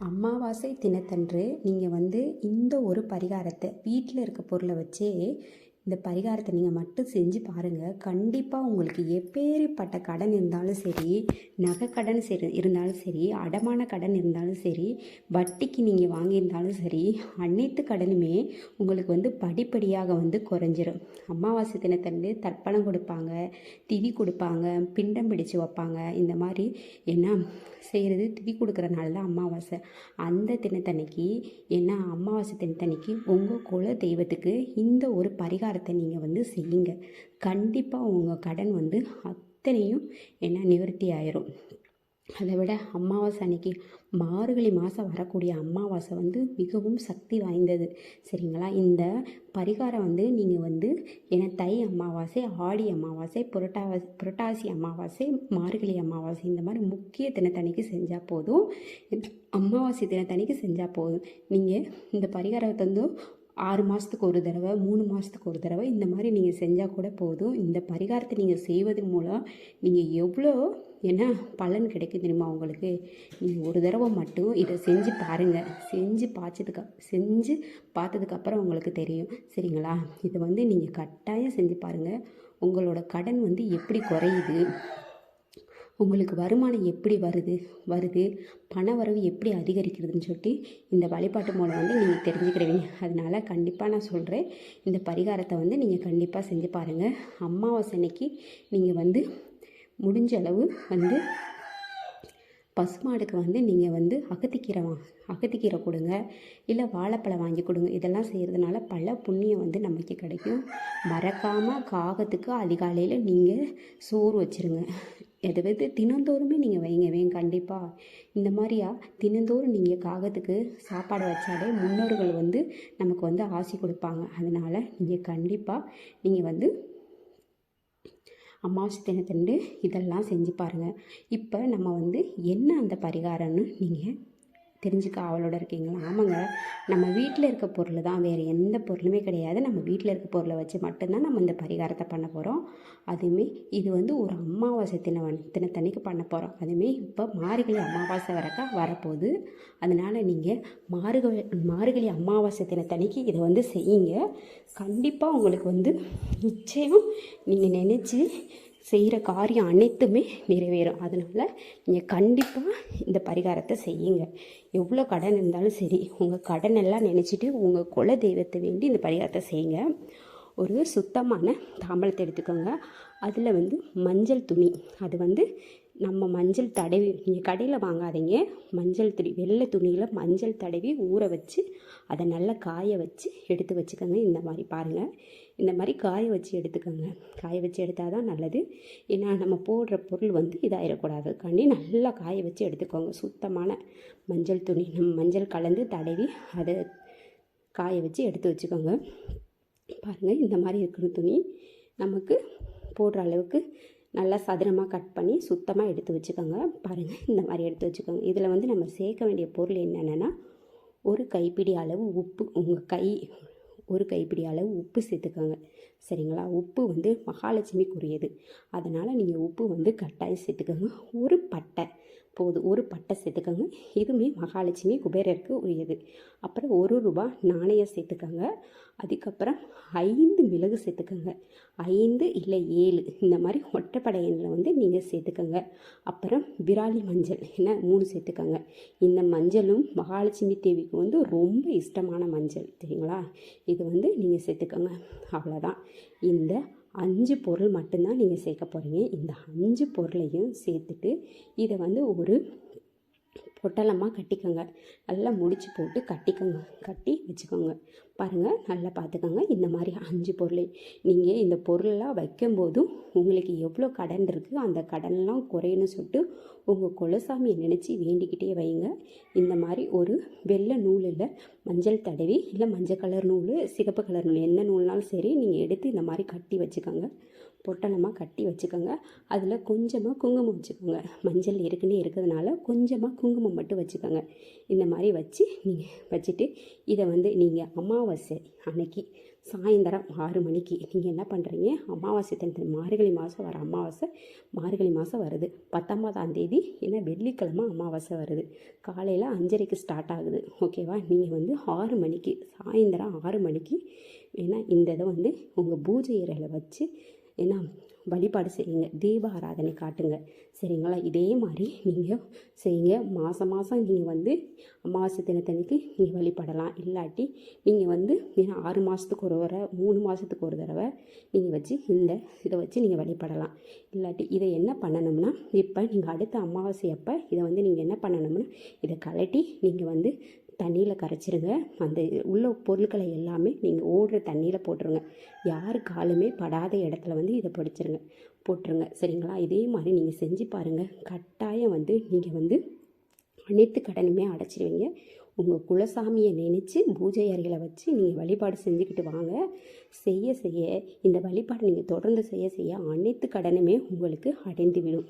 அமாவாசை தினத்தன்று நீங்கள் வந்து இந்த ஒரு பரிகாரத்தை வீட்டில் இருக்க பொருளை வச்சே இந்த பரிகாரத்தை நீங்கள் மட்டும் செஞ்சு பாருங்கள் கண்டிப்பாக உங்களுக்கு எப்பேற்பட்ட கடன் இருந்தாலும் சரி நகை கடன் சரி இருந்தாலும் சரி அடமான கடன் இருந்தாலும் சரி வட்டிக்கு நீங்கள் வாங்கியிருந்தாலும் சரி அனைத்து கடனுமே உங்களுக்கு வந்து படிப்படியாக வந்து குறைஞ்சிரும். அமாவாசை தினத்திலேருந்து தர்ப்பணம் கொடுப்பாங்க திதி கொடுப்பாங்க பிண்டம் பிடிச்சு வைப்பாங்க. இந்த மாதிரி என்ன செய்கிறது திதி கொடுக்குற நாள் தான் அமாவாசை. அந்த தினத்தன்னைக்கு என்ன அமாவாசை தினத்தன்னைக்கு உங்கள் குல தெய்வத்துக்கு இந்த ஒரு பரிகாரம் பரிகாரத்தை நீங்கள் வந்து செய்யுங்க. கண்டிப்பாக உங்கள் கடன் வந்து அத்தனையும் என்ன நிவர்த்தி ஆயிரும். அதை விட அமாவாசை அன்னைக்கு மார்கழி மாதம் வரக்கூடிய அமாவாசை வந்து மிகவும் சக்தி வாய்ந்தது. சரிங்களா? இந்த பரிகாரம் வந்து நீங்கள் வந்து ஏன்னா தை அமாவாசை ஆடி அமாவாசை புரட்டா புரட்டாசி அமாவாசை மார்கழி அமாவாசை இந்த மாதிரி முக்கிய தினத்தன்னைக்கு செஞ்சால் போதும். அமாவாசை தினத்தன்னைக்கு செஞ்சால் போதும். நீங்கள் இந்த பரிகாரத்தை வந்து ஆறு மாதத்துக்கு ஒரு தடவை மூணு மாதத்துக்கு ஒரு தடவை இந்த மாதிரி நீங்கள் செஞ்சால் கூட போதும். இந்த பரிகாரத்தை நீங்கள் செய்வதன் மூலம் நீங்கள் எவ்வளோ என்ன பலன் கிடைக்கும் தெரியுமா உங்களுக்கு? நீங்கள் ஒரு தடவை மட்டும் இதை செஞ்சு பாருங்கள் செஞ்சு பார்த்ததுக்கு செஞ்சு பார்த்ததுக்கப்புறம் உங்களுக்கு தெரியும். சரிங்களா? இதை வந்து நீங்கள் கட்டாயம் செஞ்சு பாருங்கள் உங்களோட கடன் வந்து எப்படி குறையுது? உங்களுக்கு வருமானம் எப்படி வருது? வருது. பண வரவு எப்படி அதிகரிக்கிறதுன்னு சொல்லிட்டு இந்த வழிபாட்டு மூலம் வந்து நீங்கள் தெரிஞ்சுக்கிறவீங்க அதனால் கண்டிப்பாக நான் சொல்கிறேன் இந்த பரிகாரத்தை வந்து நீங்கள் கண்டிப்பாக செஞ்சு பாருங்கள் அமாவாசை அன்னைக்கு நீங்கள் வந்து முடிஞ்ச அளவு வந்து பசுமாடுக்கு வந்து நீங்கள் வந்து அகத்திக்கீரை வா அகத்திக்கீரை கொடுங்க. இல்லை வாழைப்பழம் வாங்கி கொடுங்க. இதெல்லாம் செய்கிறதுனால பல புண்ணியம் வந்து நமக்கு கிடைக்கும். மறக்காமல் காகத்துக்கு அதிகாலையில் நீங்கள் சோறு வச்சுருங்க. எதை தினந்தோறுமே நீங்கள் வைங்க வைங்க. கண்டிப்பாக இந்த மாதிரியா தினந்தோறும் நீங்கள் காகத்துக்கு சாப்பாடு வச்சாலே முன்னோர்கள் வந்து நமக்கு வந்து ஆசி கொடுப்பாங்க. அதனால் நீங்கள் கண்டிப்பாக நீங்கள் வந்து அமாவாசை தினத்தண்டு இதெல்லாம் செஞ்சு பாருங்கள் இப்போ நம்ம வந்து என்ன அந்த பரிகாரம்னு நீங்கள் தெரிஞ்சுக்க ஆவலோட இருக்கீங்களா? ஆமாங்க. நம்ம வீட்டில் இருக்க பொருள் தான் வேறு எந்த பொருளுமே கிடையாது. நம்ம வீட்டில் இருக்க பொருளை வச்சு மட்டும்தான் நம்ம இந்த பரிகாரத்தை பண்ண போகிறோம் அதுவுமே இது வந்து ஒரு அமாவாசை தின தினத்தன்னைக்கு பண்ண போகிறோம் அதுவுமே இப்போ மார்கழி அமாவாசை வரக்க வரப்போகுது. அதனால் நீங்கள் மார்கழி மார்கழி அமாவாசை தினத்தன்னைக்கு இதை வந்து செய்யுங்க. கண்டிப்பாக உங்களுக்கு வந்து நிச்சயம் நீங்கள் நினச்சி செய்கிற காரியம் அனைத்துமே நிறைவேறும். அதனால் நீங்கள் கண்டிப்பாக இந்த பரிகாரத்தை செய்யுங்க. எவ்வளோ கடன் இருந்தாலும் சரி உங்கள் கடன் எல்லாம் நினச்சிட்டு உங்கள் குல தெய்வத்தை வேண்டி இந்த பரிகாரத்தை செய்யுங்க. ஒரு சுத்தமான தாம்பலத்தை எடுத்துக்கோங்க. அதில் வந்து மஞ்சள் துணி. அது வந்து நம்ம மஞ்சள் தடவி நீங்கள் கடையில் வாங்காதீங்க. மஞ்சள் துணி வெள்ளை துணியில் மஞ்சள் தடவி ஊற வச்சு அதை நல்லா காய வச்சு எடுத்து வச்சுக்கோங்க. இந்த மாதிரி பாருங்கள் இந்த மாதிரி காய வச்சு எடுத்துக்கோங்க. காய வச்சு எடுத்தால் தான் நல்லது. ஏன்னா நம்ம போடுற பொருள் வந்து இதாகிடக்கூடாது கண்டி நல்லா காய வச்சு எடுத்துக்கோங்க. சுத்தமான மஞ்சள் துணி நம்ம மஞ்சள் கலந்து தடவி அதை காய வச்சு எடுத்து வச்சுக்கோங்க. பாருங்கள் இந்த மாதிரி இருக்கிற துணி. நமக்கு போடுற அளவுக்கு நல்லா சதுரமாக கட் பண்ணி சுத்தமாக எடுத்து வச்சுக்கோங்க. பாருங்கள் இந்த மாதிரி எடுத்து வச்சுக்கோங்க. இதில் வந்து நம்ம சேர்க்க வேண்டிய பொருள் என்னென்னா ஒரு கைப்பிடி அளவு உப்பு உங்கள் கை ஒரு கைப்பிடி அளவு உப்பு சேர்த்துக்கோங்க. சரிங்களா? உப்பு வந்து மகாலட்சுமிக்குரியது. அதனால் நீங்கள் உப்பு வந்து கட்டாயம் சேர்த்துக்கோங்க. ஒரு பட்டை. போதும் ஒரு பட்டை சேர்த்துக்கோங்க. இதுவுமே மகாலட்சுமி குபேரருக்கு உரியது. அப்புறம் ஒரு ரூபா நாணயம் சேர்த்துக்கோங்க. அதுக்கப்புறம் ஐந்து மிளகு சேர்த்துக்கோங்க. ஐந்து இல்லை ஏழு. இந்த மாதிரி ஒற்றைப்படை எண்ணில் வந்து நீங்கள் சேர்த்துக்கோங்க. அப்புறம் விராலி மஞ்சள் என்ன மூணு சேர்த்துக்கோங்க. இந்த மஞ்சளும் மகாலட்சுமி தேவிக்கு வந்து ரொம்ப இஷ்டமான மஞ்சள். சரிங்களா? இது வந்து நீங்கள் சேர்த்துக்கோங்க. அவ்வளோதான் இந்த அஞ்சு பொருள் மட்டும்தான் நீங்கள் சேர்க்க போகிறீங்க இந்த அஞ்சு பொருளையும் சேர்த்துட்டு இதை வந்து ஒரு பொட்டலமாக கட்டிக்கோங்க. நல்லா முடிச்சு போட்டு கட்டிக்கோங்க. கட்டி வச்சுக்கோங்க. பாருங்கள் நல்லா பார்த்துக்கோங்க. இந்த மாதிரி அஞ்சு பொருள் நீங்கள் இந்த பொருளெலாம் வைக்கும்போதும் உங்களுக்கு எவ்வளோ கடன் இருக்குது அந்த கடன்லாம் குறையணும் சொல்லிட்டு உங்கள் குலசாமியை நினச்சி வேண்டிக்கிட்டே வைங்க. இந்த மாதிரி ஒரு வெள்ளை நூலில் மஞ்சள் தடவி இல்லை மஞ்சள் கலர் நூல் சிகப்பு கலர் நூல் எந்த நூல்னாலும் சரி நீங்கள் எடுத்து இந்த மாதிரி கட்டி வச்சுக்கோங்க. பொட்டலமாக கட்டி வச்சுக்கோங்க. அதில் கொஞ்சமாக குங்குமம் வச்சுக்கோங்க. மஞ்சள் ஏற்கனவே இருக்கிறதுனால கொஞ்சமாக குங்குமம் மட்டும் வச்சுக்கோங்க. இந்த மாதிரி வச்சு நீங்கள் வச்சுட்டு இதை வந்து நீங்கள் அமாவாசை அன்னைக்கு சாயந்தரம் ஆறு மணிக்கு நீங்கள் என்ன பண்ணுறீங்க அமாவாசை தினத்தில் மார்கழி மாதம் வர அமாவாசை மார்கழி மாதம் வருது. பத்தொம்பதாம் தேதி ஏன்னா வெள்ளிக்கிழமை அமாவாசை வருது. காலையில் அஞ்சரைக்கு ஸ்டார்ட் ஆகுது. ஓகேவா நீங்கள் வந்து ஆறு மணிக்கு சாயந்தரம் ஆறு மணிக்கு ஏன்னா இந்த இதை வந்து உங்கள் பூஜை இறையில் வச்சு ஏன்னா வழிபாடு செய்யுங்க. தீப ஆராதனை காட்டுங்க. சரிங்களா? இதே மாதிரி நீங்கள் செய்யுங்க. மாதம் மாதம் நீங்கள் வந்து அமாவாசை தினத்தன்னைக்கு நீங்கள் வழிபடலாம். இல்லாட்டி நீங்கள் வந்து ஏன்னா ஆறு மாதத்துக்கு ஒரு தடவை மூணு மாதத்துக்கு ஒரு தடவை நீங்கள் வச்சு இந்த இதை வச்சு நீங்கள் வழிபடலாம். இல்லாட்டி இதை என்ன பண்ணணும்னா இப்போ நீங்கள் அடுத்த அமாவாசை அப்போ இதை வந்து நீங்கள் என்ன பண்ணணும்னா இதை கலட்டி நீங்கள் வந்து தண்ணியில் கரைச்சிருங்க. அந்த உள்ள பொருட்களை எல்லாமே நீங்கள் ஓடுற தண்ணியில் போட்டுருங்க. யார் காலுமே படாத இடத்துல வந்து இதை பிடிச்சிருங்க. போட்டுருங்க. சரிங்களா? இதே மாதிரி நீங்கள் செஞ்சு பாருங்கள் கட்டாயம் வந்து நீங்கள் வந்து அனைத்து கடனுமே அடைச்சிடுவீங்க உங்கள் குலசாமியை நினச்சி பூஜை அறைகளை வச்சு நீங்கள் வழிபாடு செஞ்சுக்கிட்டு வாங்க. செய்ய செய்ய இந்த வழிபாடு நீங்கள் தொடர்ந்து செய்ய செய்ய அனைத்து கடனுமே உங்களுக்கு அடைந்து விடும்.